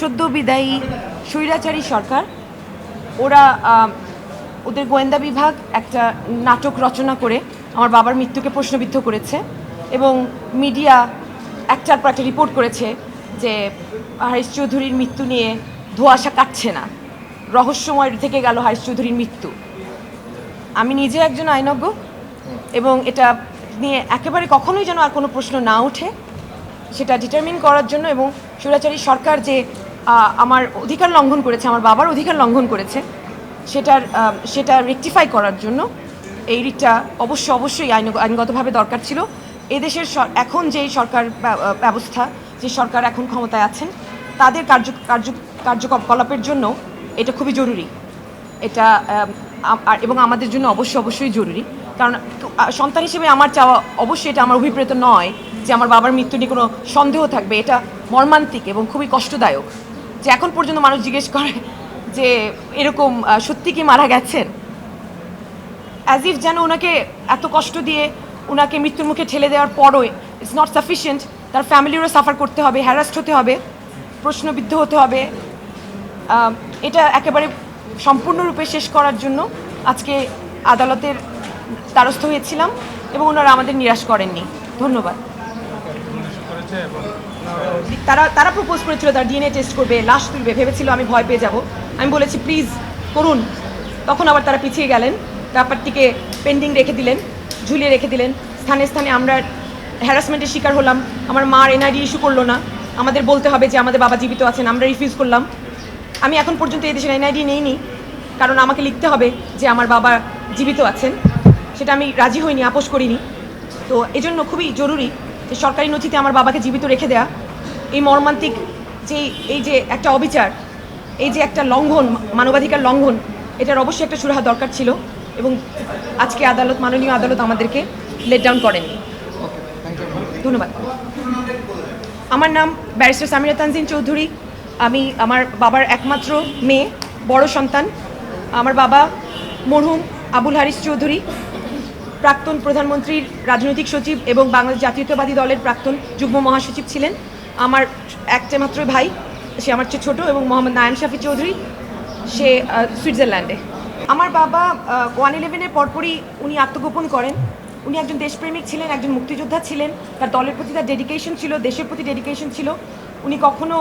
সদ্য বিদায়ী স্বৈরাচারী সরকার। ওরা ওদের গোয়েন্দা বিভাগ একটা নাটক রচনা করে আমার বাবার মৃত্যুকে প্রশ্নবিদ্ধ করেছে এবং মিডিয়া একটার পর একটা রিপোর্ট করেছে যে হারিশ চৌধুরীর মৃত্যু নিয়ে ধোঁয়াশা কাটছে না। রহস্যময় থেকে গেল হারিস চৌধুরীর মৃত্যু। আমি নিজে একজন আইনজ্ঞ এবং এটা নিয়ে একেবারে কখনোই যেন আর কোনো প্রশ্ন না ওঠে সেটা ডিটারমিন করার জন্য এবং স্বৈরাচারী সরকার যে আমার অধিকার লঙ্ঘন করেছে, আমার বাবার অধিকার লঙ্ঘন করেছে, সেটার সেটা রেকটিফাই করার জন্য এই রিটটা অবশ্য, অবশ্যই আইন, আইনগতভাবে দরকার ছিল। এদেশের এখন যে সরকার ব্যবস্থা, যে সরকার এখন ক্ষমতায় আছেন, তাদের কার্য কার্য, কার্যকলাপের জন্য এটা খুবই জরুরি। এটা এবং আমাদের জন্য অবশ্যই অবশ্যই জরুরি। কারণ সন্তান হিসেবে আমার চাওয়া অবশ্যই এটা আমার অভিপ্রেত নয় যে আমার বাবার মৃত্যু নিয়ে কোনো সন্দেহ থাকবে। এটা মর্মান্তিক এবং খুবই কষ্টদায়ক যে এখন পর্যন্ত মানুষ জিজ্ঞেস করে যে এরকম সত্যি কি মারা গেছেন? অ্যাজ ইফ যেন ওনাকে এত কষ্ট দিয়ে ওনাকে মৃত্যুর মুখে ঠেলে দেওয়ার পরও ইটস নট সাফিসিয়েন্ট তার ফ্যামিলিরও সাফার করতে হবে হ্যারাস্ট হতে হবে, প্রশ্নবিদ্ধ হতে হবে। এটা একেবারে সম্পূর্ণরূপে শেষ করার জন্য আজকে আদালতের দ্বারস্থ হয়েছিলাম এবং ওনারা আমাদের নিরাশ করেননি। ধন্যবাদ। তারা তারা প্রপোজ করেছিল, তারা ডিএনএ টেস্ট করবে লাশ তুলবে, ভেবেছিল আমি ভয় পেয়ে যাব। আমি বলেছি প্লিজ করুন। তখন আবার তারা পিছিয়ে গেলেন, ব্যাপারটিকে পেন্ডিং রেখে দিলেন, ঝুলিয়ে রেখে দিলেন। স্থানে স্থানে আমরা হ্যারাসমেন্টের শিকার হলাম। আমার মার এনআইডি ইস্যু করল না। আমাদের বলতে হবে যে, আমাদের বাবা জীবিত আছেন, আমরা রিফিউজ করলাম। আমি এখন পর্যন্ত এই দেশের এনআইডি নেইনি, কারণ আমাকে লিখতে হবে যে, আমার বাবা জীবিত আছেন। সেটা আমি রাজি হইনি, আপোষ করিনি। তো এজন্য খুবই জরুরি যে সরকারি নথিতে আমার বাবাকে জীবিত রেখে দেয়া, এই মর্মান্তিক যে, এই যে একটা অবিচার, এই যে একটা লঙ্ঘন, মানবাধিকার লঙ্ঘন, এটার অবশ্যই একটা সুরাহা দরকার ছিল এবং আজকে আদালত, মাননীয় আদালত আমাদেরকে লেট ডাউন করেননি ধন্যবাদ। আমার নাম ব্যারিস্টার সামিরা তানজিন চৌধুরী। আমি আমার বাবার একমাত্র মেয়ে, বড় সন্তান। আমার বাবা মরহুম আবুল হারিস চৌধুরী। প্রাক্তন প্রধানমন্ত্রীর রাজনৈতিক সচিব এবং বাংলাদেশ জাতীয়তাবাদী দলের প্রাক্তন যুগ্ম মহাসচিব ছিলেন। আমার একটা মাত্র ভাই, সে আমার চেয়ে ছোটো এবং মোহাম্মদ নায়ন শাফি চৌধুরী। সে সুইজারল্যান্ডে। আমার বাবা ওয়ান ইলেভেনের পরপরই উনি আত্মগোপন করেন। উনি একজন দেশপ্রেমিক ছিলেন, একজন মুক্তিযোদ্ধা ছিলেন। তার দলের প্রতি তার ডেডিকেশন ছিল, দেশের প্রতি ডেডিকেশন ছিল। উনি কখনো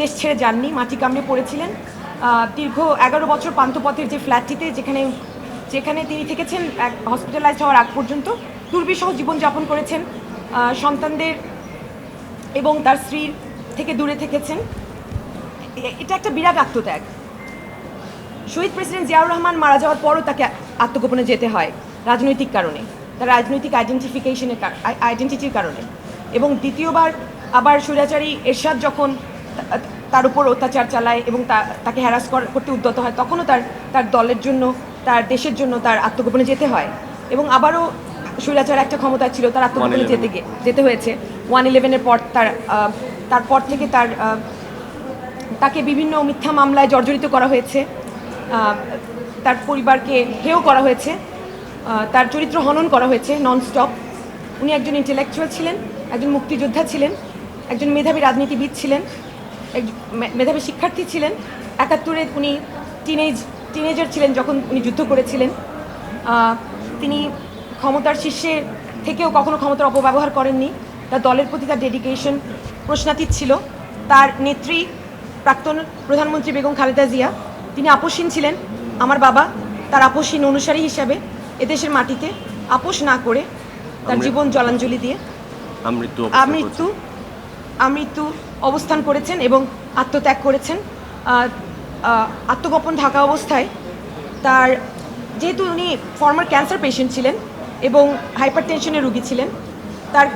দেশ ছেড়ে যাননি, মাটি কামড়ে পড়েছিলেন। দীর্ঘ এগারো বছর পান্থপথের যে ফ্ল্যাটটিতে যেখানে যেখানে তিনি থেকেছেন এক হসপিটালাইজড হওয়ার আগ পর্যন্ত দুর্বিষহ জীবনযাপন করেছেন সন্তানদের এবং তার স্ত্রীর থেকে দূরে থেকেছেন। এটা একটা বিরাট আত্মত্যাগ। শহীদ প্রেসিডেন্ট জিয়াউর রহমান মারা যাওয়ার পরও তাকে আত্মগোপনে যেতে হয়, রাজনৈতিক কারণে, তার রাজনৈতিক আইডেন্টিফিকেশনের আইডেন্টিটির কারণে। এবং দ্বিতীয়বার আবার স্বৈরাচারী এরশাদ যখন তার উপর অত্যাচার চালায় এবং তাকে হ্যারাস করতে উদ্যত হয়, তখনও তার তার দলের জন্য তার দেশের জন্য তার আত্মগোপনে যেতে হয় এবং আবারও স্বৈরাচার একটা ক্ষমতা ছিল তার আত্মগোপনে যেতে গে- যেতে হয়েছে। ওয়ান ইলেভেনের পর তার তারপর থেকে তার তাকে বিভিন্ন মিথ্যা মামলায় জর্জরিত করা হয়েছে। তার পরিবারকে হেয় করা হয়েছে। তার চরিত্র হনন করা হয়েছে নন স্টপ উনি একজন ইন্টেলেকচুয়াল ছিলেন একজন মুক্তিযোদ্ধা ছিলেন একজন মেধাবী রাজনীতিবিদ ছিলেন একজন মেধাবী শিক্ষার্থী ছিলেন। একাত্তরে উনি টিনেজ টিনেজার ছিলেন যখন উনি যুদ্ধ করেছিলেন তিনি ক্ষমতার শীর্ষে থেকেও কখনো ক্ষমতার অপব্যবহার করেননি। তার দলের প্রতি তার ডেডিকেশন প্রশ্নাতীত ছিল। তার নেত্রী প্রাক্তন প্রধানমন্ত্রী বেগম খালেদা জিয়া তিনি আপোষহীন ছিলেন। আমার বাবা তার আপোষহীন অনুসারী হিসাবে এদেশের মাটিতে আপোষ না করে তার জীবন জলাঞ্জলি দিয়ে আমৃত্যু আমৃত্যু অবস্থান করেছেন এবং আত্মত্যাগ করেছেন। আত্মগোপন থাকা অবস্থায় তার যেহেতু উনি ফর্মার ক্যান্সার পেশেন্ট ছিলেন এবং হাইপার টেনশনের রুগী ছিলেন, তার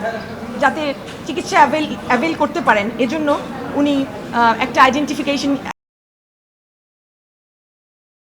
যাতে চিকিৎসা অ্যাভেল অ্যাভেল করতে পারেন, এজন্য উনি একটা আইডেন্টিফিকেশন